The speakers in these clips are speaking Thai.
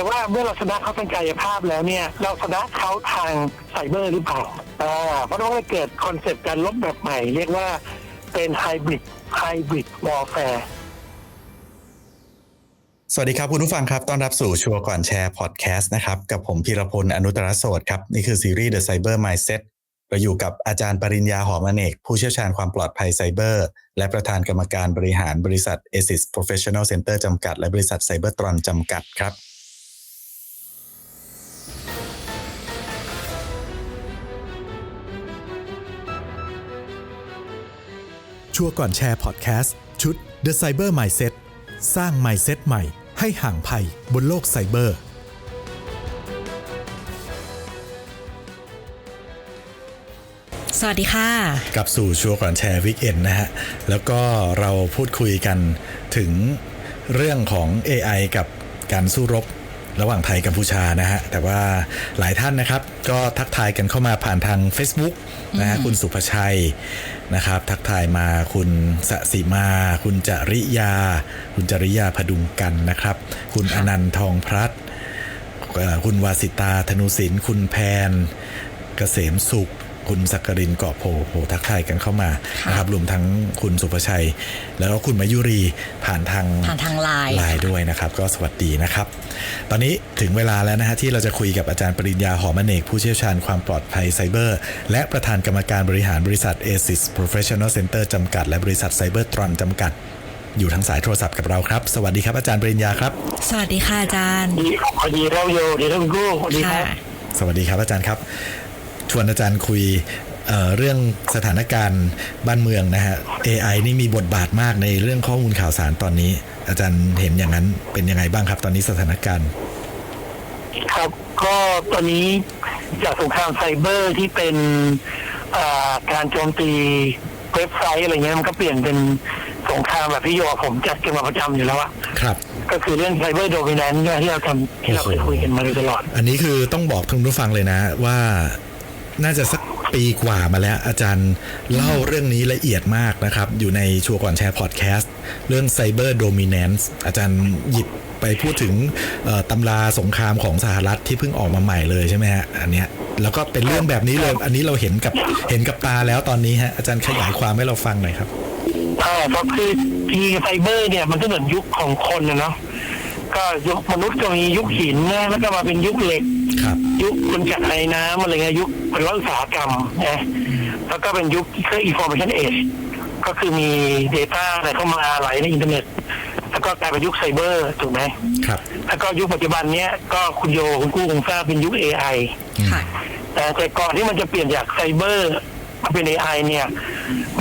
แต่ว่าเมื่อเราชนะเขาทางกายภาพแล้วเนี่ย เราชนะเขาทางไซเบอร์หรือเปล่าอ่าเพราะว่าเกิดคอนเซปต์การลบแบบใหม่ เรียกว่าเป็นไฮบริดไฮบริดวอลแฟร์สวัสดีครับคุณผู้ฟังครับต้อนรับสู่ชัวร์ก่อนแชร์พอดแคสต์นะครับ กับผมพีรพลอนุตรโสดครับ นี่คือซีรีส์ The Cyber Mindset เราอยู่กับอาจารย์ปริญญาหอมอเนก ผู้เชี่ยวชาญความปลอดภัยไซเบอร์ และประธานกรรมการบริหารบริษัท ASIS Professional Center จำกัด และบริษัท Cybertron จำกัดครับ ชัวร์ก่อนแชร์พอดแคสต์ชุด The Cyber Mindset สร้าง Mindset ใหม่ให้ห่างภัยบนโลกไซเบอร์ สวัสดีค่ะ กลับสู่ชัวร์ก่อนแชร์วิกเอนนะฮะ แล้วก็เราพูดคุยกันถึงเรื่องของ AI กับการสู้รบ ระหว่างไทยกัมพูชานะฮะแต่ว่าหลายท่านนะครับ ก็ทักทายกันเข้ามาผ่านทาง Facebook นะฮะคุณสุภชัยนะครับ ทักทายมาคุณสสิมา คุณจริยา คุณจริยาพดุงกันนะครับ คุณอนันต์ทองพลัดเอ่อคุณวาสิตาธนุสิน คุณแพน เกษมสุข คุณสักกรินเกาะโพโหทักทายกันเข้ามาค่ะนะครับรวมทั้งคุณสุภชัย แล้วก็คุณมายุรีผ่านทางผ่านทางไลน์ไลน์ด้วยนะครับ ก็สวัสดีนะครับ ตอนนี้ถึงเวลาแล้วนะฮะที่เราจะคุยกับอาจารย์ปริญญาหอมอเนกผู้เชี่ยวชาญความปลอดภัยไซเบอร์ และประธานกรรมการบริหารบริษัท ASIS Professional Center จำกัด และบริษัท Cybertron จำกัดอยู่ทางสายโทรศัพท์กับเราครับ สวัสดีครับอาจารย์ปริญญาครับ สวัสดีค่ะอาจารย์ดีพอดีเราโยดีเรากู้สวัสดีคค่ะรับ สวัสดีครับอาจารย์ครับ ชวนอาจารย์คุยเอ่อเรื่องสถานการณ์บ้านเมืองนะฮะ AI นี่มีบทบาทมากในเรื่องข้อมูลข่าวสารตอนนี้ อาจารย์เห็นอย่างนั้นเป็นยังไงบ้างครับ ตอนนี้สถานการณ์ ครับก็ตอนนี้จากสงครามไซเบอร์ที่เป็นอ่าการโจมตีเว็บไซต์อะไรเงี้ยมันก็เปลี่ยนเป็นสงครามแบบที่โยกับผมจัดกันมาประจำอยู่แล้วอะครับ ก็คือเรื่องไซเบอร์โดมิเนนต์ที่เราทำที่เราเคยคุยกันมาโดยตลอด อันนี้คือต้องบอกทุกผู้ฟังเลยนะว่า น่าจะสักปีกว่ามาแล้ว อาจารย์เล่าเรื่องนี้ละเอียดมากนะครับ อยู่ในชัวร์ก่อนแชร์พอดแคสต์เรื่อง Cyber Dominance อาจารย์หยิบไปพูดถึงตำราสงครามของสหรัฐที่เพิ่งออกมาใหม่เลยใช่ไหมฮะอันเนี้ยแล้วก็เป็นเรื่องแบบนี้เลย อันนี้เราเห็นกับเห็นกับตาแล้วตอนนี้ฮะอาจารย์ขยายความให้เราฟังหน่อยครับอ่าก็คือทีไซเบอร์เนี่ยมันก็เหมือนยุคของคนนะเนาะ ก็ยุคมนุษย์ก็มียุคหินนะแล้วก็มาเป็นยุคเหล็ก ครับ ยุคคนจักรไอ้น้ำอะไรเงี้ยยุคเป็นวัฏอุตสาหกรรมนะแล้วก็เป็นยุคที่เรียก information age ก็คือมี Data อะไรเข้ามาไหลในอินเทอร์เน็ต แล้วก็กลายเป็นยุคไซเบอร์ถูกไหมครับ แล้วก็ยุคปัจจุบันเนี้ยก็คุณโยคุณกู้คงทราบเป็นยุค AI ค่ะ แต่แต่ก่อนที่มันจะเปลี่ยนจากไซเบอร์มาเป็น AI เนี่ย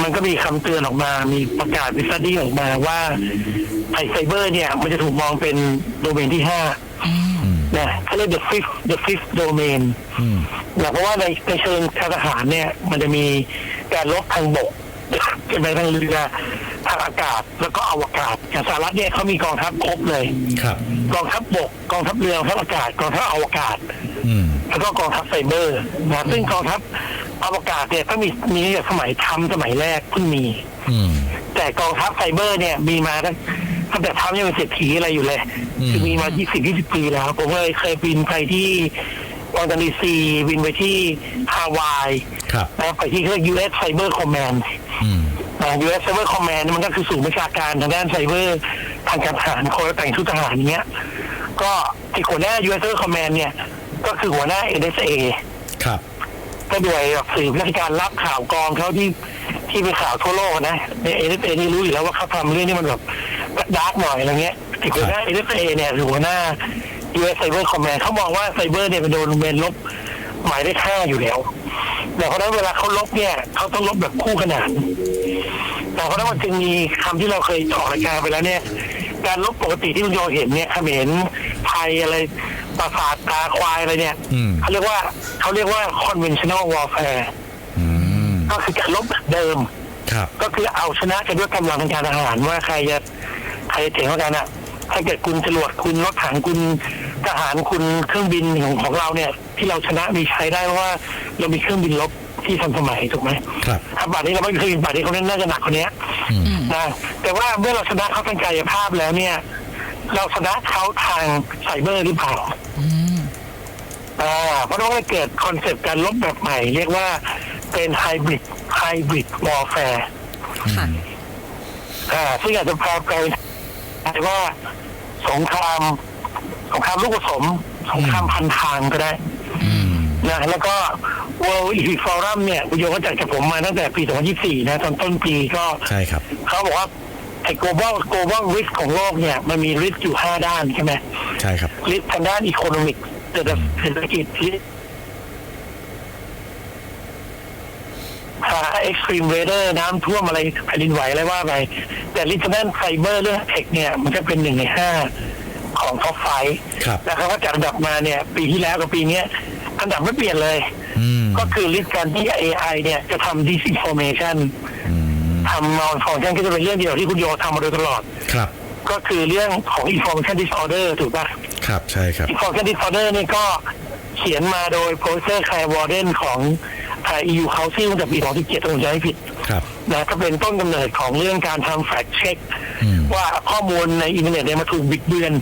มันก็มีคำเตือนออกมา มีประกาศวิสัยออกมาว่าไอไซเบอร์เนี่ย มันจะถูกมองเป็นโดเมนที่ห้านะเขาเรียก the fifth the fifth domain อืมนะเพราะว่าในในเชิงการทหารเนี่ย มันจะมีการลบทางบกเป็นไปทางเรือทางอากาศแล้วก็อวกาศอย่างสหรัฐเนี่ยเขามีกองทัพครบเลยครับกองทัพบกกองทัพเรือกองทัพอากาศกองทัพอวกาศอืมแล้วก็กองทัพไซเบอร์นะซึ่งกองทัพ อวกาศเนี่ยก็มีมีตั้งแต่สมัยทำสมัยแรกเพิ่งมี อืม แต่กองทัพไซเบอร์เนี่ยมีมาตั้งตั้งแต่ทำยังเป็นเศรษฐีอะไรอยู่เลย อืม คือมีมา20 20ปีแล้ว ผมเคยเคยบินไปที่วอชิงตันดีซีบินไปที่ฮาวายครับ นะไปที่เรียก US Cyber Command อืม นะ US Cyber Command เนี่ยมันก็คือศูนย์ประชาการทางด้านไซเบอร์ทางการทหารคนละแต่งชุดทหารอย่างเงี้ย ก็ที่หัวหน้า US Cyber Command เนี่ย ก็คือหัวหน้า NSA ครับ ก็ด้วยแบบสืบราชการรับข่าวกองเขาที่ที่เป็นข่าวทั่วโลกนะในเอเอนี่รู้อยู่แล้วว่าเขาทำเรื่องที่มันแบบดาร์กหน่อยอะไรเงี้ยไอ้หัวหน้าเอเอเนี่ยหรือหัวหน้า US Cyber Command เขามองว่าไซเบอร์เนี่ยเป็นโดนเมนลบหมายเลขห้าอยู่แล้ว แต่เพราะฉะนั้นเวลาเขาลบเนี่ยเขาต้องลบแบบคู่ขนาน แต่เพราะฉะนั้นมันจึงมีคำที่เราเคยออกรายการไปแล้วเนี่ย การลบปกติที่คุณโยเห็นเนี่ยเขมรไทยอะไร ปราสาทตาควายอะไรเนี่ยอืม เขาเรียกว่าเขาเรียกว่า conventional warfare อืมก็คือการลบแบบเดิม ครับ ก็คือเอาชนะกันด้วยกำลังทางการทหารว่าใครจะใครจะเจ๋งกว่ากันอะถ้าเกิดคุณจรวดคุณรถถังคุณทหารคุณเครื่องบินของของเราเนี่ย ที่เราชนะมีใช้ได้เพราะว่าเรามีเครื่องบินรบที่ทันสมัยถูกไหมครับ ถ้าบัดนี้เราไม่มีเครื่องบินบัดนี้เขาน่าจะหนักกว่านี้อืม นะแต่ว่าเมื่อเราชนะเขาทางกายภาพแล้วเนี่ย เราชนะเขาทางไซเบอร์หรือเปล่าอืมอ่าเพราะว่าเกิดคอนเซปต์การลบแบบใหม่ เรียกว่าเป็นไฮบริดไฮบริดวอลแฟร์ค่ะอ่าซึ่งอาจจะแปลแปลว่าสงครามสงครามลูกผสมสงครามพันทางก็ได้อืมนะแล้วก็ World Economic Forum เนี่ยคุณโยก็จัดกับผมมาตั้งแต่ปี 2024 นะ ตอนต้นปีก็ใช่ครับเขาบอกว่า ไอ้ global global risk ของโลกเนี่ย มันมี risk อยู่5ด้านใช่ไหมใช่ครับริสทางด้านอีโคโนมิกเศรษฐกิจริสหาเอ็กซ์ตรีมเวเดอร์น้ำท่วมอะไรแผ่นดินไหวอะไรว่าไปแต่ริสทางด้านไฟเบอร์เรื่องเทคเนี่ยมันจะเป็นหนึ่งในห้าของท็อปไฟครับแล้วเขาก็จัดอันดับมาเนี่ย ปีที่แล้วกับปีเนี้ย อันดับไม่เปลี่ยนเลยอืมก็คือริสการที่ AI เนี่ยจะทำ disinformation อืมทำ malfunction ก็จะเป็นเรื่องเดียวที่คุณโยทำมาโดยตลอด ครับ ก็คือเรื่องของ information disorder ถูกปะ ครับ ใช่ครับ Information Disorder นี่ก็เขียนมาโดยโปรเฟสเซอร์แคร์วอร์เดนของอ่า EU Council ตั้งแต่ปี2017ถ้าผมจำไม่ผิดครับนะก็เป็นต้นกำเนิดของเรื่องการทำ fact check อืม ว่าข้อมูลในอินเทอร์เน็ตเนี่ยมาถูกบิดเบือน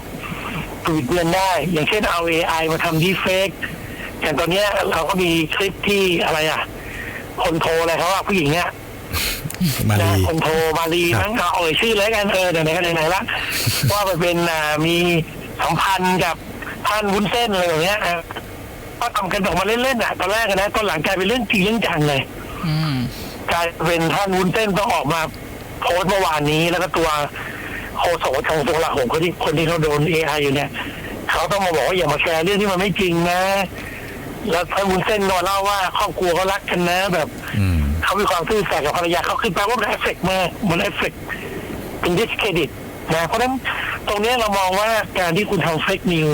ถูกบิดเบือนได้ อย่างเช่นเอา AI มาทำดีเฟกอย่างตอนเนี้ยเราก็มีคลิปที่อะไรอะ คนโทรอะไรเขาว่าผู้หญิงเนี่ย มานะลีคนโทรมาลีครับมั้งเอาเอ่ยชื่อเลยกันเออไหนๆก็ไหนๆละว่าไปเป็นอ่ามีสัมพันธ์กับท่านวุ้นเส้นอะไรอย่างเงี้ยอะก็ทำกันออกมาเล่นๆอะตอนแรกอะนะตอนหลังกลายเป็นเรื่องจริงเรื่องจังเลยอืมกลายเป็นท่านวุ้นเส้นต้องออกมาโพสต์เมื่อวานนี้แล้วก็ตัวโฆษกทางตัวหลักของคนที่คนที่เขาโดนเอไออยู่เนี่ยเขาต้องมาบอกว่าอย่ามาแชร์เรื่องที่มันไม่จริงนะ แล้วท่านวุ้นเส้นก็เล่าว่าครอบครัวเขารักกันนะแบบ อืม เขามีความซื่อสัตย์กับภรรยาเขาคือแปลว่ามันเอฟเฟกมากมันเอฟเฟกเป็นดิสเครดิตนะเพราะฉะนั้นตรงเนี้ยเรามองว่าการที่คุณทำเฟกนิว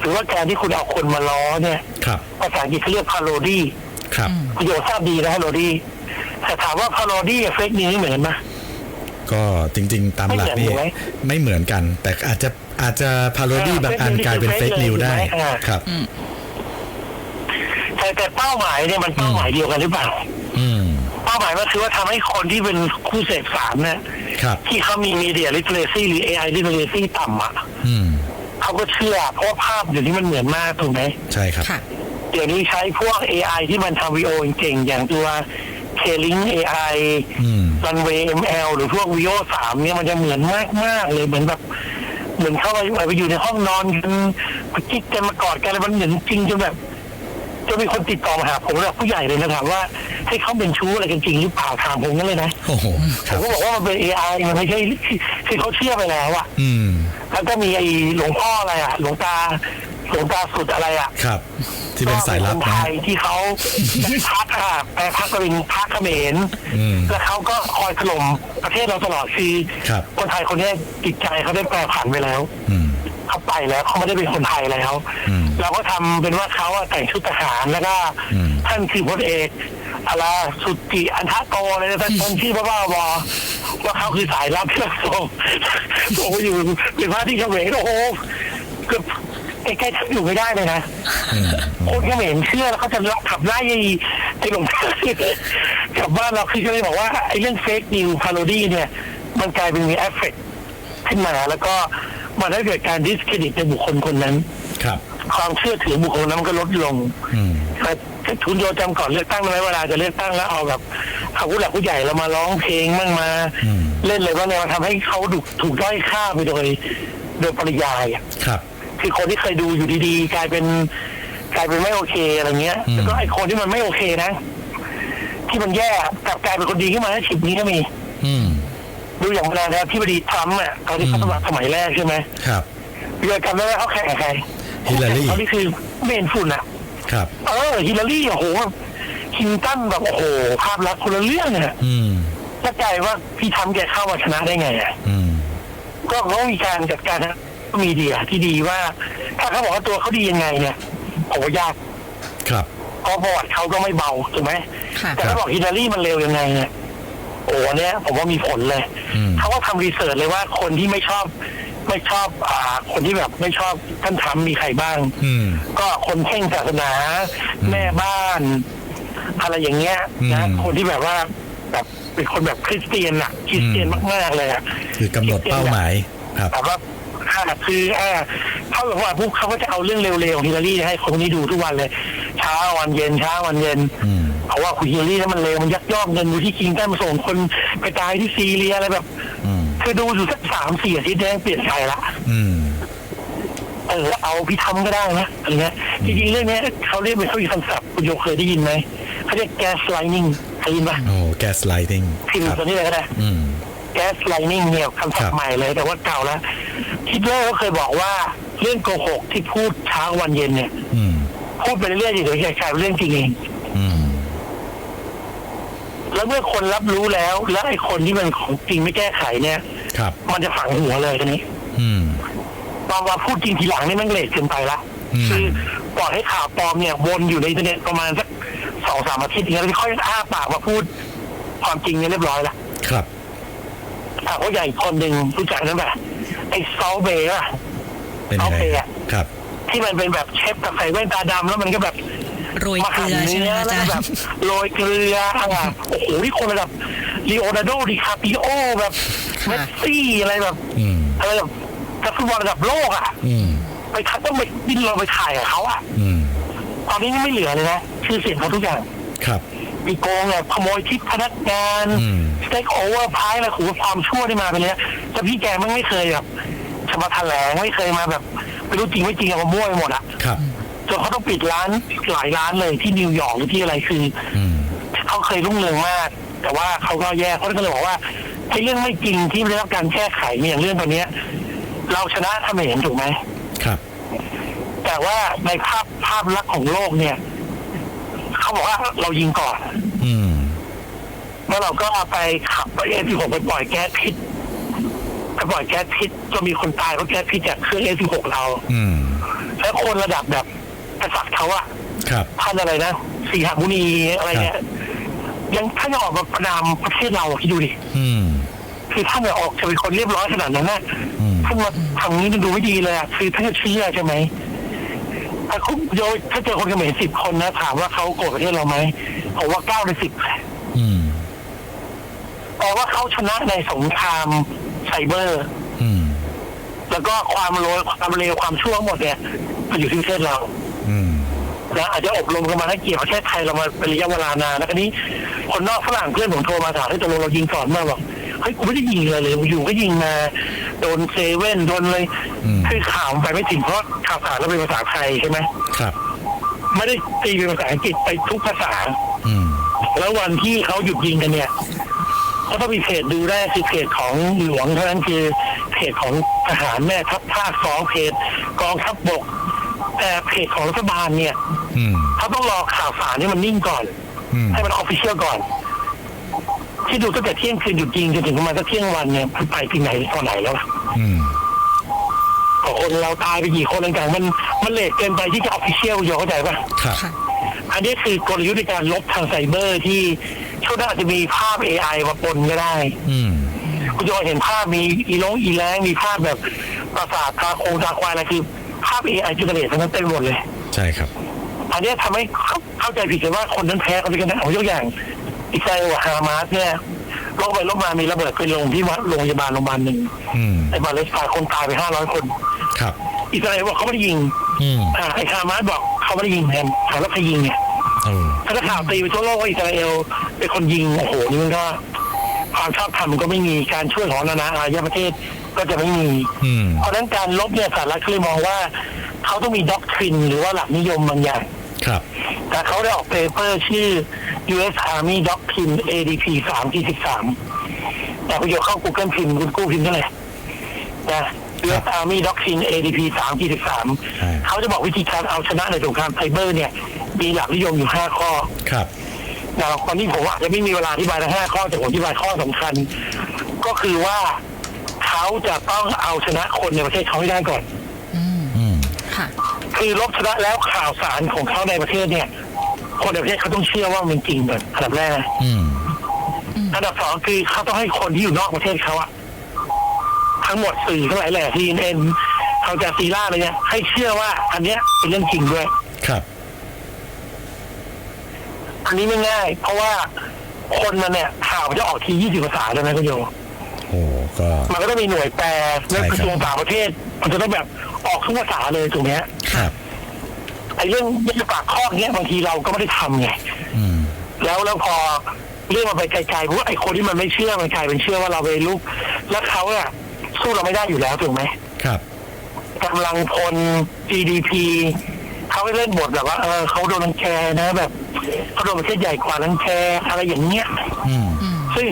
หรือว่าการที่คุณเอาคนมาล้อเนี่ยครับภาษาอังกฤษเขาเรียกพาโรดี้ครับประโยชน์ทราบดีนะพาโรดี้แต่ถามว่าพาโรดี้กับเฟกนิวนี่เหมือนกันไหมก็จริง ๆ ตามหลักนี่ไม่เหมือนถูกไหมไม่เหมือนกัน แต่อาจจะอาจจะพาโรดี้อ่าบางอัน fake news กลายเป็นคือเฟก fake นิวเลยได้ถูกไหมอ่าครับแต่แต่เป้าหมายเนี่ยมันเป้าหมายเดียวกันหรือเปล่าอืมเป้าหมายมันคือว่าทำให้คนที่เป็นผู้เสพสารเนี่ยครับที่เขามีมีเดียลิเทเรซีหรือ AI ลิเทเรซีต่ำอะอืมเขาก็เชื่อ เพราะว่าภาพเดี๋ยวนี้มันเหมือนมากถูกไหมใช่ครับค่ะเดี๋ยวนี้ใช้พวก AI ที่มันทำวีโอเก่งๆอย่างตัว K-Link AI อืม Runway ML หรือพวก Vio 3เนี่ยมันจะเหมือนมากๆเลยเหมือนแบบเหมือนเข้าไปไปอยู่ในห้องนอนกันมากิ๊กกันมากอดกันอะไรมันเหมือนจริงจนแบบจะมีคนติดต่อมาหาผมแบบผู้ใหญ่เลยนะถามว่า ให้เขาเป็นชู้อะไรกันจริงหรือเปล่าถามผมนั่นเลยนะโอ้โหคผรับมก็บอกว่ามันเป็น AI มันไม่ใช่คือเขาเชื่อไปแล้วอะอืมแล้วก็มีไอ้หลวงพ่ออะไรอะหลวงตาหลวงตาสุดอะไรอะ ครับ ที่เป็นสายลับก็นะคฮะไทยที่เขาพักอะแปลพักก็เป็นพักเขมรอืมแล้วเขาก็คอยถล่มประเทศเราตลอดคือครับ คนไทยคนเนี้ยจิตใจเขาได้แปรผันไปแล้วอืม เขาไปแล้วเขาไม่ได้เป็นคนไทยแล้ว อืมเราก็ทำเป็นว่าเขาอะแต่งชุดทหารแล้วก็อืม ท่านคือพลเอก อะไรสุจิอันทะโตอะไรนะท่านท่านชื่อบ้าๆบอว่าเขาคือสายลับที่เราส่งส่งไปอยู่เป็นพระที่เขมรโอ้โหเกือบใกล้ๆแทบอยู่ไม่ได้เลยนะอืมคนเขมรเชื่อแล้วเขาจะล็อกขับไล่ไอ้ไอ้หลวงพ่อกลับบ้านเราคือก็เลยบอกว่าไอ้เรื่องเฟกนิวพาโรดี้เนี่ย มันกลายเป็นมีเอฟเฟกขึ้นมาแล้วก็มันได้เกิดการดิสเครดิตในบุคคลคนนั้น ครับ ความเชื่อถือบุคคลนั้นมันก็ลดลงอืมแต่ทุนโยจำก่อนเลือกตั้งไหมเวลาจะเลือกตั้งแล้วเอาแบบเอาผู้หลักผู้ใหญ่เรามาร้องเพลงมั่งมา อืม เล่นเลยว่าเนี่ยมันทำให้เขาถูกถูกด้อยค่าไปโดย โดยปริยายอะ ครับ คือคนที่เคยดูอยู่ดีๆ กลายเป็นกลายเป็นไม่โอเคอะไรเงี้ยอืม แล้วก็ไอ้คนที่มันไม่โอเคนะ ที่มันแย่กลับกลายเป็นคนดีขึ้นมาในฉิบนี้ก็มีอืม ดูอย่างประธานาธิบดีทรัมป์อะตอนที่เขาสมัครสมัยแรกใช่ไหมครับ เรือจำได้ว่าเขาแข่งกับใครฮิลลารี เขานี่คือเมนฝุ่นอะ ครับ เออฮิลลารีโอ้โหคินตันแบบโอ้โหภาพลักษณ์คนละเรื่องอะอืมแล้วกลายว่าพี่ทำแกเข้ามาชนะได้ไงอะอืม ก็เขามีการจัดการทางมีเดียที่ดีว่า ถ้าเขาบอกว่าตัวเขาดียังไงเนี่ยโอ้ยากครับ เพราะประวัติเขาก็ไม่เบาถูกไหม ค่ะ แต่ถ้าบอกฮิลลารีมันเร็วยังไงเนี่ยโอ้เนี่ยผมว่ามีผลเลย อืม เขาก็ทำรีเสิร์ชเลยว่าคนที่ไม่ชอบ ไม่ชอบอ่าคนที่แบบไม่ชอบท่านทำมีใครบ้าง อืม ก็คนเข่งศาสนาอืมแม่บ้าน อะไรอย่างเงี้ยนะอืมคนที่แบบว่าแบบเป็นคนแบบคริสเตียนอะคริสเตียนอืม มากๆเลยอะ คือกำหนดเป้าหมายครับแบบว่าอ่าคืออ่าเขาบอกว่าปุ๊บเขาก็จะเอาเรื่องเร็วๆของฮิลลารีให้คนนี้ดูทุกวันเลยเช้าวันเย็นเช้าวันเย็นอืม เอาว่าคุณฮิลลารีนั้นมันเลวมันยักยอกเงินดูที่คิงตันมาส่งคนไปตายที่ซีเรียอะไรแบบอืม คือดูอยู่สักสามสี่อาทิตย์แดงเปลี่ยนใจละอืม เออเอาพิธรรมก็ได้นะอะไรเงี้ยจริงๆเรื่องเนี้ยเขาเรียกเป็นเขาอีกคำศัพท์คุณโยเคยได้ยินไหมเขาเรียก gas lighting เคยได้ยินปะโอ้แกสไลติงพิมครัพ์บตัวนี้เลยก็ได้อืม gas lighting เนี่ยคำศัพครัท์บใหม่เลยแต่ว่าเก่าแล้วฮิตเลอร์ก็เคยบอกว่าเรื่องโกหกที่พูดเช้าวันเย็นเนี่ย อืม พูดไปเรื่อยๆเดี๋ยวจะกลายเป็นเรื่องจริงเอง อืม แล้วเมื่อคนรับรู้แล้ว แล้วไอ้คนที่มันของจริงไม่แก้ไขเนี่ย ครับ มันจะฝังหัวเลยทีนี้ อืมตอนมาพูดจริงทีหลังนี่แมันเลทเกินไปละอืมคือปล่อยให้ข่าวปลอมเนี่ยวนอยู่ในอินเทอร์เน็ตประมาณสักสองสามอาทิตย์อย่างเงี้ยแล้วค่อยอ้าปากมาพูดความจริงเนี่ยเรียบร้อยละครับอะเพราะอย่างอีกคนหนึ่งรู้จักนั่นแบบไอ้ซอลเบย์อะเป็นยังไงโอเคอะครับ ที่มันเป็นแบบเชฟกับใส่แว่นตาดำแล้วมันก็แบบโรยมาเกหั่นลือใช่ไหมเนื้ออาแล้วจารก็ย์แบบโรยเกลืออะโอ้โหนี่คนระดับลีโอนาร์โดดิคาปิโอแบบ เมสซี่อะไรแบบอืมอะไรแบบนักฟุตบอลระดับโลกอะ อืมไปทัดต้องไปดิ้นรนไปถ่ายกับเขาอะ อืมตอนนี้นี่ไม่เหลือเลยนะชื่อเสียงเขาทุกอย่าง ครับ มีโกงเนี่ยขโมยทิปพนักงานอืม สเต็กโอเวอร์พายอะไรขู่ความชั่วที่มาเป็นเนี้ยแต่พี่แกมันไม่เคยแบบจะมาแถลงไม่เคยมาแบบไม่รู้จริงไม่จริงอะมามั่วไปหมดอะครับ จนเขาต้องปิดร้านหลายร้านเลยที่นิวยอร์กหรือที่อะไรคือ อืม เขาเคยรุ่งเรืองมาก แต่ว่าเขาก็แย่เขาก็เลยบอกว่า ไอ้เรื่องไม่จริงที่ไม่ได้รับการแก้ไขเนี่ยอย่างเรื่องตัวเนี้ย เราชนะถ้าไม่เห็นถูกไหมครับ แต่ว่าในภาพภาพลักษณ์ของโลกเนี่ย เขาบอกว่าเรายิงก่อน อืม แล้วเราก็เอาไปขับไปเอทีหกไปปล่อยแก๊สพิษไปปล่อยแก๊สพิษจนมีคนตายเพราะแก๊สพิษจากเครื่องเอทีหกเรา อืม แล้วคนระดับแบบกษัตริย์เขาอะครับ ท่านอะไรนะสีหมุนีอะไรเนี่ยยังท่านยังออกมาประนามประเทศเราอะคิดดูดิ อืม คือท่านเนี่ยออกจะเป็นคนเรียบร้อยขนาดนั้นนะอืมท่านมาทำนี้มันดูไม่ดีเลยอะคือท่านจะเชื่อใช่ไหมถ้าคุณโยถ้าเจอคนเขมรสิบคนนะถามว่าเขาโกรธประเทศเราไหมผมว่าเก้าในสิบอืมแปลว่าเขาชนะในสงครามไซเบอร์อืมแล้วก็ความโลยความเร็วความชั่วหมดเนี่ยมันอยู่ที่ประเทศเราอืมนะอาจจะอบรมกันมาให้เกียรติประเทศไทยเรามาเป็นระยะเวลานานแล้วก็นี้คนนอกฝรั่งเพื่อนผมโทรมาถามให้ตกลงเรายิงก่อนมาบอก เฮ้ยกูไม่ได้ยิงเลยเลยอยู่ก็ยิงมาโดนเซเว่นโดนเลย อืม คือข่าวมันไปไม่ถึงเพราะข่าวสารเราเป็นภาษาไทยใช่ไหมครับ ไม่ได้ตีเป็นภาษาอังกฤษไปทุกภาษา อืม แล้ววันที่เขาหยุดยิงกันเนี่ยก็ต้องมีเพจดูได้คือเพจของหลวงเท่านั้นคือเพจของทหารแม่ทัพภาคสองเพจกองทัพบกแต่เพจของรัฐบาลเนี่ยอืม เขาต้องรอข่าวสารให้มันนิ่งก่อน อืม ให้มันออฟฟิเชียลก่อน ที่ดูตั้งแต่เที่ยงคืนหยุดยิงจนถึงประมาณสักเที่ยงวันเนี่ยมันไปถึงไหนตอนไหนแล้วล่ะอืมก็คนเราตายไปกี่คนต่างๆมันมันเลทเกินไปที่จะออฟฟิเชียลโยเข้าใจปะครับค่ะอันนี้คือกลยุทธ์ในการลบทางไซเบอร์ที่ช่วงหน้าอาจจะมีภาพ AI มาปนก็ได้ อืมคุณโยเห็นภาพมีอีลงอีแรงมีภาพแบบปราสาทตาโคงตาควายอะไรคือ ภาพ AI จุดเรททั้งนั้นเต็มหมดเลย ใช่ครับ อันนี้ทำให้เขาเข้าใจผิดกันว่าคนนั้นแพ้คนนี้กันนะเอายกอย่าง อิสราเอลกับฮามาสเนี่ยลบไปลบมามีระเบิดไปลงที่โรงพยาบาลโรงพยาบาลหนึ่งอืมไอ้บาเลสไตน์คนตายไปห้าร้อยคน ครับ อิสราเอลบอกเขาไม่ได้ยิงอืมอ่าไอ้ฮามาสบอกเขาไม่ได้ยิงแทนถามว่าใครยิงเนี่ยโอ้ถ้าข่าวตีไปทั่วโลกว่าอิสราเอลเป็นคนยิงโอ้โหนี่มันก็ความชอบธรรมมันก็ไม่มีการช่วยของนานาอารยประเทศก็จะไม่มี อืมเพราะฉะนั้นการลบเนี่ยสหรัฐเขาเลยมองว่า เขาต้องมีด็อกทรินหรือว่าหลักนิยมบางอย่าง ครับ แต่เขาได้ออกเปเปอร์ชื่อ U.S. Army Doctrine ADP 3ที่13แต่คุณโยเข้า Google พิมพ์คุณกู้พิมพ์เท่าไหร่นะ U.S. Army Doctrine ADP 3ที่ใช่13เขาจะบอกวิธีการเอาชนะในสงครามไซเบอร์เนี่ย มีหลักนิยมอยู่5ข้อ ครับนะวันนี้ผมอาจจะไม่มีเวลาอธิบายทั้ง5ข้อแต่ผมอธิบายข้อสำคัญ ก็คือว่าเขาจะต้องเอาชนะคนในประเทศเขาให้ได้ก่อน อืมอืมค่ะ คือลบชนะแล้วข่าวสารของเขาในประเทศเนี่ย คนในประเทศเขาต้องเชื่อว่ามันจริงก่อนอันดับแรกนะอืมอันดับสองคือเขาต้องให้คนที่อยู่นอกประเทศเขาอะทั้งหมดสื่อทั้งหลายแหล่ทีเอ็นเอาจากซีล่าอะไรเนี่ยให้เชื่อว่า อันเนี้ยเป็นเรื่องจริงด้วย ครับ อันนี้ไม่ง่าย เพราะว่าคนมันเนี่ยข่าวมันจะออกทียี่สิบภาษาใช่ไหมคุณโย โอ้ก็ มันก็ต้องมีหน่วยแปลแล้วใช่ครับ กระทรวงต่างประเทศ มันจะต้องแบบ ออกทุกภาษาเลยถูกไหมฮะครับ ไอ้เรื่องยกปากข้อเนี้ยบางทีเราก็ไม่ได้ทำไงอืม แล้วแล้วพอเรื่องมันไปไกลๆเพราะว่าไอ้คนที่มันไม่เชื่อมันกลายเป็นเชื่อว่าเราไปลุกแล้วเขาอะสู้เราไม่ได้อยู่แล้วถูกไหม ครับ กำลังพล GDP เขาไปเล่นบทแบบว่า เออเขาโดนรังแกนะ แบบเขาโดนประเทศใหญ่กว่ารังแกอะไรอย่างเงี้ย อืมซึ่ง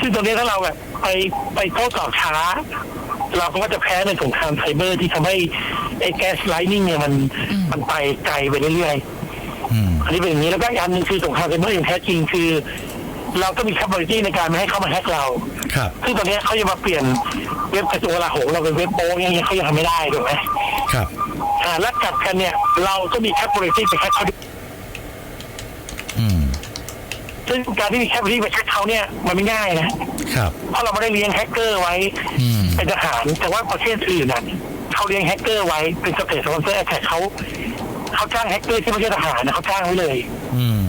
ซึ่งตรงนี้ถ้าเราแบบไปไปโต้ตอบช้า เราก็จะแพ้ในสงครามไซเบอร์ที่ทำให้ไอ้แก๊สไลนิ่งเนี่ยมันมันไปไกลไปเรื่อยๆอืมอันนี้เป็นอย่างนี้แล้วก็อีกอันหนึงคือสงครามไซเบอร์อย่างแท้จริงคือ เราก็มี capability ในการไม่ให้เข้ามาแฮกเราครับซึ่งตอนนี้เขาจะมาเปลี่ยนเว็บกระทรวงกลาโหมเราเป็นเว็บโป้งอย่างเงี้ยเขายังทำไม่ได้ถูกไหมครับอ่าแล้วกลับกันเนี่ย เราก็มี capability ไปแฮกเขาด้วย อืม ซึ่งการที่มี capability ไปแฮกเขาเนี่ยมันไม่ง่ายนะครับเพราะเราไม่ได้เลี้ยงแฮกเกอร์ไว้อืมเป็นทหารแต่ว่าประเทศอื่นน่ะเขาเลี้ยงแฮกเกอร์ไว้เป็นสเตทสปอนเซอร์แอทแทกเขาเขาจ้างแฮกเกอร์ที่ไม่ใช่ทหารนะเขาจ้างไว้เลยอืม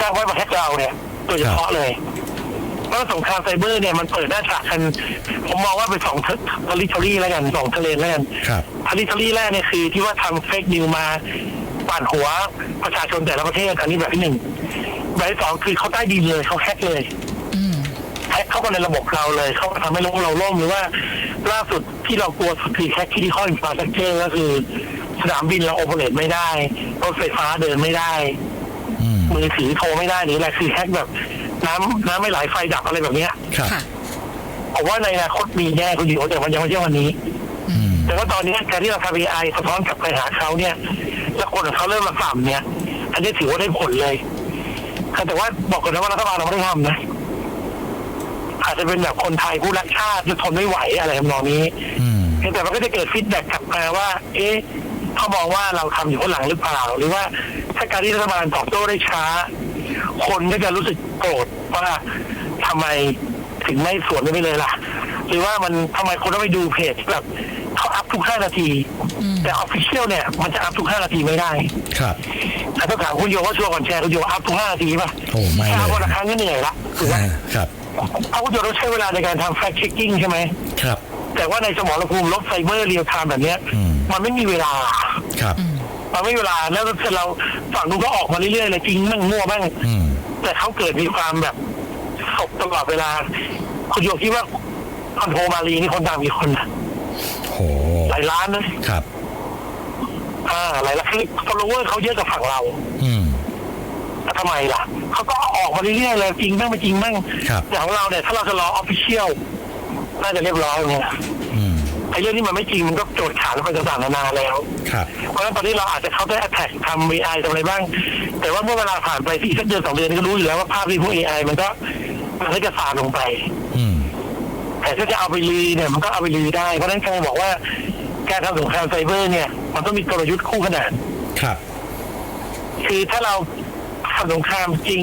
จ้างไว้มาแฮกเราเนี่ยโดยเฉพาะเลยแล้วสงครามไซเบอร์เนี่ยมันเปิดหน้าฉากกัน ผมมองว่าเป็นสองทอริทอรี่แล้วกันสองทะเลนแล้วกันครับทอริทอรี่แรกเนี่ยคือที่ว่าทำเฟกนิวมาปั่นหัวประชาชนแต่ละประเทศอันนี้แบบที่หนึ่ง แบบที่สองคือเขาใต้ดินเลยเขาแฮกเลยอืมแฮกเข้ามาในระบบเราเลย เขาทำให้ระบบเราล่มหรือว่า ล่าสุดที่เรากลัวสุดคือแฮกที่ที่ข้ออินฟราสตรักเจอร์ก็คือ สนามบินเราโอเปเรตไม่ได้รถไฟฟ้าเดินไม่ได้อืมมือถือโทรไม่ได้หรืออะไรคือแฮกแบบ น้ำน้ำไม่ไหลไฟดับอะไรแบบเนี้ยครับค่ะผมว่าในอนาคตมีแน่คุณอยู่แต่มันยังไม่ใช่วันนี้อืมแต่ว่าตอนนี้การที่เราทำ AI สะท้อนกลับไปหาเขาเนี่ย แล้วคนของเขาเริ่มระส่ำเนี่ย อันนี้ถือว่าได้ผลเลย แต่ว่าบอกกันนะว่ารัฐบาลเราไม่ได้ทำนะอาจจะเป็นแบบคนไทยผู้รักชาติจะทนไม่ไหวอะไรทำนองนี้อืมเพียงแต่มันก็จะเกิดฟีดแบ็กกลับมาว่า เอ๊ะเขามองว่าเราทำอยู่ข้างหลังหรือเปล่า หรือว่าถ้าการที่รัฐบาลตอบโต้ได้ช้า คนก็จะรู้สึกโกรธว่าทำไมถึงไม่สวนไปเลยล่ะ หรือว่ามันทำไมคนต้องไปดูเพจแบบ เขาอัพทุกห้านาทีอืมแต่ออฟฟิเชียลเนี่ยมันจะอัพทุกห้านาทีไม่ได้ครับแต่ต้องถามคุณโยว่าชัวร์ก่อนแชร์คุณโยอัพทุกห้านาทีป่ะโอ้ไม่แชเลร์ยวันละครั้งก็เหนื่อยละถูกไหมอ่าครับเพราะคุณโยต้องใช้เวลาในการทำแฟก t ์เช็คกิ้งใช่ไหมครับ แต่ว่าในสมรภูมิลบไซเบอร์เรียลไทม์แบบเนี้ยอืมมันไม่มีเวลาครับมันไม่มีเวลาแล้วเราฝั่งนู้นก็ออกมาเรื่อยๆเลยจริงมั่งมั่วบ้างอืมแต่เขาเกิดมีความแบบสบตลอดเวลา คุณโยคิดว่าคอนโทรมารีนี่คนดังมีคนนะ โหหลายล้านนะครับ อ่าหลายล้านคือ follower เขาเยอะกว่าฝั่งเรา อืมแต่ทำไมล่ะ เขาก็ออกมาเรื่อยๆเลยจริงบ้างไม่จริงบ้างครับแต่ของเราเนี่ย ถ้าเราจะรอออฟฟิเชียลน่าจะเรียบร้อยเนี่ยอืมไอ้เรื่องที่มันไม่จริงมันก็โจทย์ขานไปต่างๆนานาแล้ว ครับ เพราะฉะนั้นตอนนี้เราอาจจะเข้าได้แท็กทำ AI ทำอะไรบ้าง แต่ว่าเมื่อเวลาผ่านไปที่สักเดือนสองเดือนนี่ก็รู้อยู่แล้วว่าภาพที่พวก AI มันก็มันก็จะสานลงไปอืม แต่ถ้าจะเอาไปลือเนี่ยมันก็เอาไปลือได้ เพราะฉะนั้นการบอกว่าการทำสงครามไซเบอร์เนี่ย มันต้องมีกลยุทธ์คู่ขนานครับ คือถ้าเราทำสงครามจริง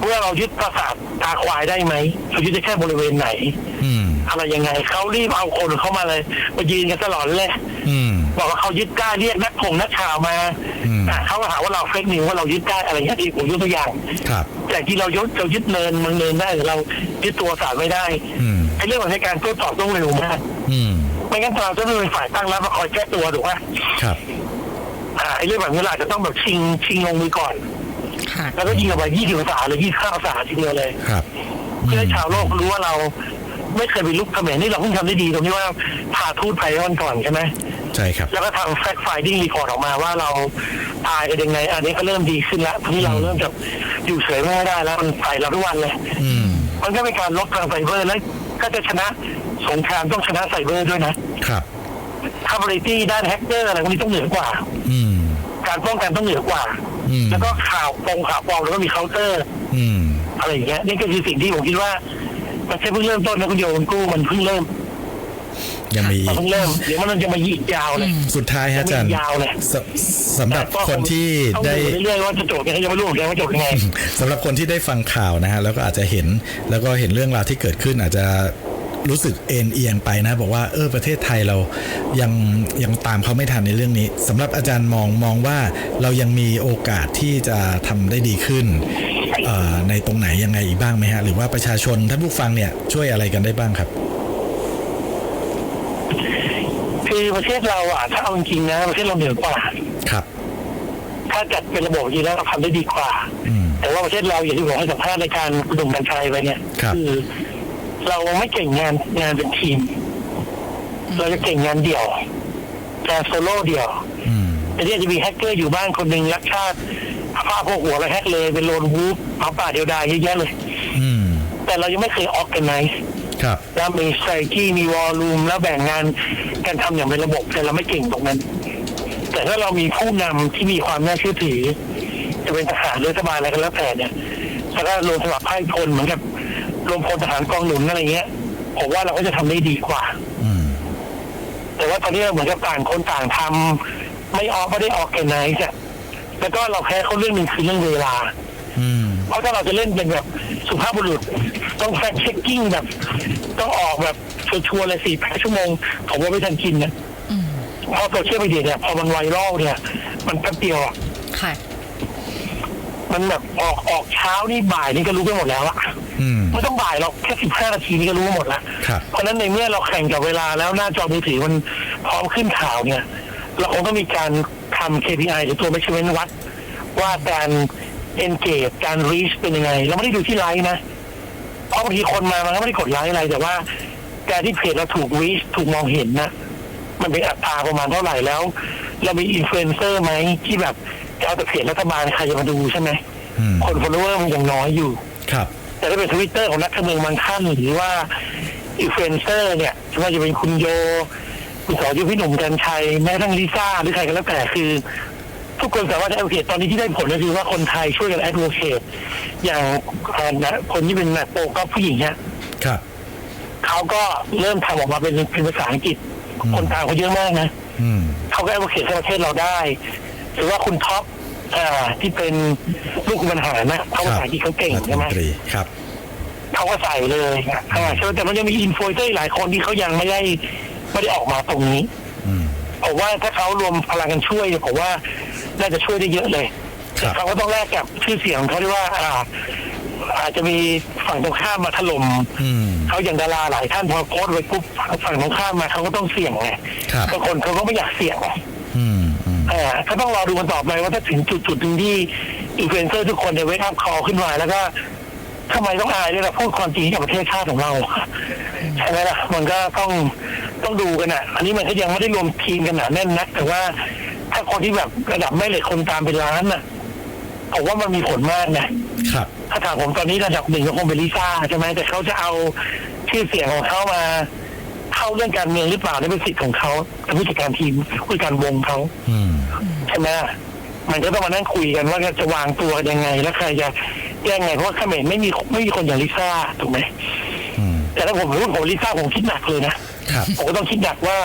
เมื่อเรายึดปราสาทตาควายได้ไหมเรายึดได้แค่บริเวณไหน อืม อะไรยังไงเขารีบเอาคนเข้ามาเลยมายืนกันตลอดเลยอืม บอกว่าเขายึดได้เรียกนักผงนักข่าวมาอืม อะเขาก็หาว่าเราเฟกนิวว่าเรายึดได้อะไรอย่างเงี้ยที่ผมยกตัวอย่าง ครับ แต่ที่เรายึดเรายึดเนินเมืองเนินได้แต่เรายึดตัวสารไม่ได้ อืม ไอ้เรื่องของในการโต้ตอบต้องเร็วมากอืมไม่งั้นเราจะไม่เป็นฝ่ายตั้งรับมาคอยแก้ตัวถูกไหมครับอ่าไอ้เรื่องแบบนี้เราอาจจะต้องแบบชิงชิงลงมือก่อนค่ะแล้วก็ยิงออกไปยี่สิบองศาหรือยี่สิบห้าองศาทีเดียวเลยครับเพื่อให้ชาวโลกรู้ว่าเราไม่เคยไปลุกเขมรนี่เราเพิ่งทำได้ดีตรงที่ว่าพาทูตไปวันก่อนใช่ไหมใช่ครับ แล้วก็ทำแฟกต์ไฟดิ้งรีพอร์ตออกมาว่าเราตายกันยังไง อันนี้ก็เริ่มดีขึ้นแล้วทีนี้เราเริ่มจะอยู่เฉยไม่ได้แล้วมันใส่เราทุกวันเลยอืมมันก็เป็นการลบทางไซเบอร์แล้ว ก็จะชนะสงครามต้องชนะไซเบอร์ด้วยนะครับคาบริตี้ด้านแฮกเกอร์อะไรพวกนี้ต้องเหนือกว่า อืม การป้องกันต้องเหนือกว่า อืม แล้วก็ข่าวปงข่าวปลอมแล้วก็มีเคาน์เตอร์ อืม อะไรอย่างเงี้ยนี่ก็คือสิ่งที่ผมคิดว่ามันแค่เพิ่งเริ่มต้นนะคุณโยคุณกู้มันเพิ่งเริ่ม ยังมีมันเพิ่งเริ่มเดี๋ยวมันจะมายิงยาวเลย สุดท้ายฮะอาจารย์ยาวเลย สสำหรับคนที่ต้องได้ดูเรื่อยๆว่าจะโจทย์ยังไงยังไม่รู้เหมือนกันว่าโจทย์ยังไง สำหรับคนที่ได้ฟังข่าวนะฮะแล้วก็อาจจะเห็นแล้วก็เห็นเรื่องราวที่เกิดขึ้นอาจจะรู้สึกเอ็นเอียงไปนะ บอกว่าเออประเทศไทยเรายังยังตามเขาไม่ทันในเรื่องนี้สำหรับอาจารย์มองมองว่าเรายังมีโอกาสที่จะทำได้ดีขึ้นเอ่อในตรงไหนยังไงอีกบ้างไหมฮะหรือว่าประชาชนท่านผู้ฟังเนี่ยช่วยอะไรกันได้บ้างครับ คือประเทศเราอะถ้าเอาจริงๆนะประเทศเราเหนือกว่า ครับ ถ้าจัดเป็นระบบจริงแล้วเราทำได้ดีกว่าอืมแต่ว่าประเทศเราอย่างที่ผมให้สัมภาษณ์ในการคุณหนุ่มกัญชัยไปเนี่ยครับอเราไม่เก่งงานงานเป็นทีม เราจะเก่งงานเดี่ยวงานโซโล่เดี่ยวอืมแต่ที่อาจจะมีแฮกเกอร์อยู่บ้านคนหนึ่งรักชาติผ้าพวกหัวไปแฮกเลยเป็นโลนวูฟเอาป่าเดียวดายเยอะแยะเลยอืมแต่เรายังไม่เคยออกกันไหนครับแล้วมีสไตรกี้มีวอลลุ่มแล้วแบ่งงาน การทำอย่างเป็นระบบแต่เราไม่เก่งตรงนั้น แต่ถ้าเรามีผู้นำที่มีความน่าเชื่อถือ จะเป็นทหารหรือรัฐบาลอะไรก็แล้วแต่เนี่ยแล้วก็ลงสมัครไพ่พลเหมือนกับลงพลทหารกองหนุนอะไรเงี้ยผมว่าเราก็จะทำได้ดีกว่าอืมแต่ว่าตอนนี้เราเหมือนกับต่างคนต่างทำไม่ออกไม่ได้ออกแกนไนซ์อะแล้วก็เราแพ้เขาเรื่องหนึ่งคือเรื่องเวลา อืม เพราะถ้าเราจะเล่นเป็นแบบสุภาพบุรุษ ต้องแฟกเช็คกิ้งแบบ ต้องออกแบบชัวร์ๆเลยสี่แปดชั่วโมงผมว่าไม่ทันกินนะอืมเพราะโซเชียลมีเดียเนี่ยพอมันไวรัลเนี่ย มันแป๊บเดียวอะค่ะมันแบบออกออกเช้านี่บ่ายนี่ก็รู้ไปหมดแล้วอะอืมไม่ต้องบ่ายหรอกแค่สิบห้านาทีนี่ก็รู้หมดแล้วครับเพราะฉะนั้นในเมื่อเราแข่งกับเวลาแล้วหน้าจอมือถือมันพร้อมขึ้นข่าวเนี่ย เราคงต้องมีการทำ KPI หรือตัว measurement วัด ว่าการ engage การ reach เป็นยังไง เราไม่ได้ดูที่ไลค์นะ เพราะบางทีคนมามันก็ไม่ได้กดไลค์อะไร แต่ว่าการที่เพจเราถูก reach ถูกมองเห็นนะ มันเป็นอัตราประมาณเท่าไหร่แล้ว เรามีอินฟลูเอนเซอร์ไหมที่แบบจะเอาแต่เพจรัฐบาลใครจะมาดูใช่ไหมอืมคน follower มันยังน้อยอยู่ ครับ แต่ถ้าเป็นทวิตเตอร์ของนักการเมืองบางท่านหรือว่าอินฟลูเอนเซอร์เนี่ยไม่ว่าจะเป็นคุณโยคุณสอยุทธพี่หนุ่มกัญชัยแม้กระทั่งลิซ่าหรือใครก็แล้วแต่คือ ทุกคนสามารถจะแอดโวเคตตอนนี้ที่ได้ผลก็คือว่าคนไทยช่วยกันแอดโวเคตอย่างเอ่อนะคนที่เป็นนักโปรก็ผู้หญิงเนี่ยครับ เขาก็เริ่มทำออกมาเป็นเป็นภาษาอังกฤษอืมคนตามเขาเยอะมากนะอืมเขาก็แอดโวเคตให้ประเทศเราได้ หรือว่าคุณท็อปอ่า ที่เป็นลูกคุณบรรหารนะเขาภาษาอังกฤษเขาเก่งรัฐใช่มไหมนตรีครับเขาก็ใส่เลยอ่าใช่ไหมแต่มันยังมีอินฟลูเอนเซอร์หลายคนที่เขายังไม่ได้ไม่ได้ออกมาตรงนี้อืมผมว่าถ้าเขารวมพลังกันช่วยเนี่ยผมว่า น่าจะช่วยได้เยอะเลยครัแต่บเขาก็ต้องแลกกับชื่อเสียงของเขาที่ว่าอ่า อาจจะมีฝั่งตรงข้ามมาถล่มอืมเขาอย่างดาราหลายท่านพอโพสต์ไว้ปุ๊บฝั่งตรงข้ามมาเขาก็ต้องเสี่ยงไงครับบางคนเขาก็ไม่อยากเสี่ยงอืมอืมอ่าก็ต้องรอดูกันต่อไปว่าถ้าถึงจุดจุดๆหนึ่งที่อินฟลูเอนเซอร์ทุกคนเนี่ยเวกอัพคอขึ้นมาแล้วก็ทำไมต้องอายด้วยล่ะพูดความจริงให้กับประเทศชาติของเราใช่ไหมล่ะ มันก็ต้องต้องดูกันอะ อันนี้มันก็ยังไม่ได้รวมทีมกันหนาแน่นนัก แต่ว่าถ้า คนที่แบบระดับไม่เหล็กคนตามเป็นล้านน่ะผมว่ามันมีผลมากนะครับ ถ้าถามผมตอนนี้ระดับหนึ่งก็คงเป็นลิซ่าใช่ไหมแต่เขาจะเอาชื่อเสียงของเขามาเข้าเรื่องการเมืองหรือเปล่านี่เป็นสิทธิ์ของเขาเป็นผู้จัดการทีมผู้จัดการวงเขาอืมใช่ไหมมันก็ต้องมานั่งคุยกันว่าจะวางตัวกันยังไง แล้วใครจะแก้ไงเพราะว่าเขมรไม่มีไม่มีคนอย่างลิซ่าถูกไหมอืมแต่ถ้าผมรู้ผมลิซ่าผมคิดหนักเลยนะครับผมก็ต้องคิดหนักว่า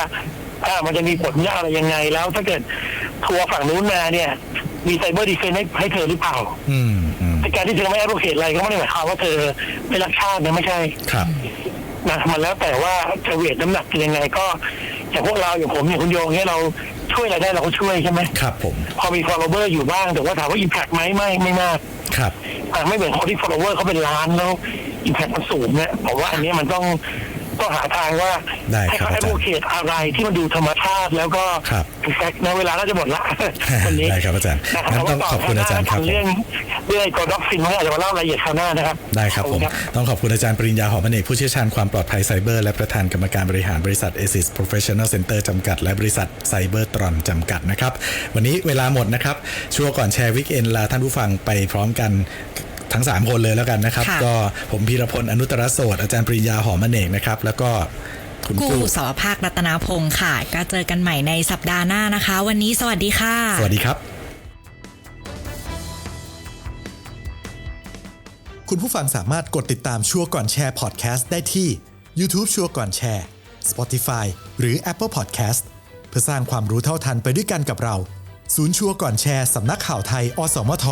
อ่ามันจะมีผลอะไรยังไงแล้วถ้าเกิด ทัวร์ฝั่งนู้นมาเนี่ย มีไซเบอร์ดีเฟนให้ให้เธอหรือเปล่าอืมอืมแต่การที่เธอไม่แอดโวเคทอะไรก็ไม่ได้หมายความว่าเธอไม่รักชาตินะไม่ใช่ครับ นะมันแล้วแต่ว่าจะเวทน้ำหนักเป็นยังไงก็อย่างพวกเราอย่างผมอย่างคุณโยงเนี่ยเราช่วยอะไรได้เราก็ช่วยใช่ไหมครับผม พอมี follower อยู่บ้างแต่ว่าถามว่า impact ไหมไม่ไม่มาก ครับ อะไม่เหมือนคนที่ follower เขาเป็นล้านแล้ว impact มันสูงเนี่ยผมว่าอันนี้มันต้อง ต้องหาทางว่าได้ให้ครับเขาอาจารย์ advocate อะไรที่มันดูธรรมชาติแล้วก็ครับ in fact นะเวลาน่าจะหมดละ วันนี้ได้ครับอาจารย์นะครับงั้นต้องแต่ว่าขอบคุณอาจารย์ครับเรื่องเรื่องไอ้กอด็อกซินไว้อาจจะมาเล่ารายละเอียดคราวหน้านะครับได้ครับขอผมณ ต้องขอบคุณอาจารย์ปริญญาหอมอเนกผู้เชี่ยวชาญความปลอดภัยไซเบอร์และประธานกรรมการบริหารบริษัท ASIS Professional Center จำกัด และบริษัทไซเบอร์ตรอนจำกัดนะครับ วันนี้เวลาหมดนะครับ ชัวร์ก่อนแชร์วิกเอนลาท่านผู้ฟังไปพร้อมกัน ทั้ง 3 คนเลยแล้วกันนะครับค่ะก็ผมพีรพลอนุตตรโสดอาจารย์ปริญญาหอมอเนกนะครับ แล้วก็คุณกู้กู้สาวภาครัตนาพงศ์ค่ะ ก็เจอกันใหม่ในสัปดาห์หน้านะคะ วันนี้สวัสดีค่ะ สวัสดีครับ คุณผู้ฟังสามารถกดติดตามชัวร์ก่อนแชร์พอดแคสต์ได้ที่ YouTube ชัวร์ก่อนแชร์ Spotify หรือ Apple Podcast เพื่อสร้างความรู้เท่าทันไปด้วยกันกับเรา ศูนย์ชัวร์ก่อนแชร์สำนักข่าวไทย อสมท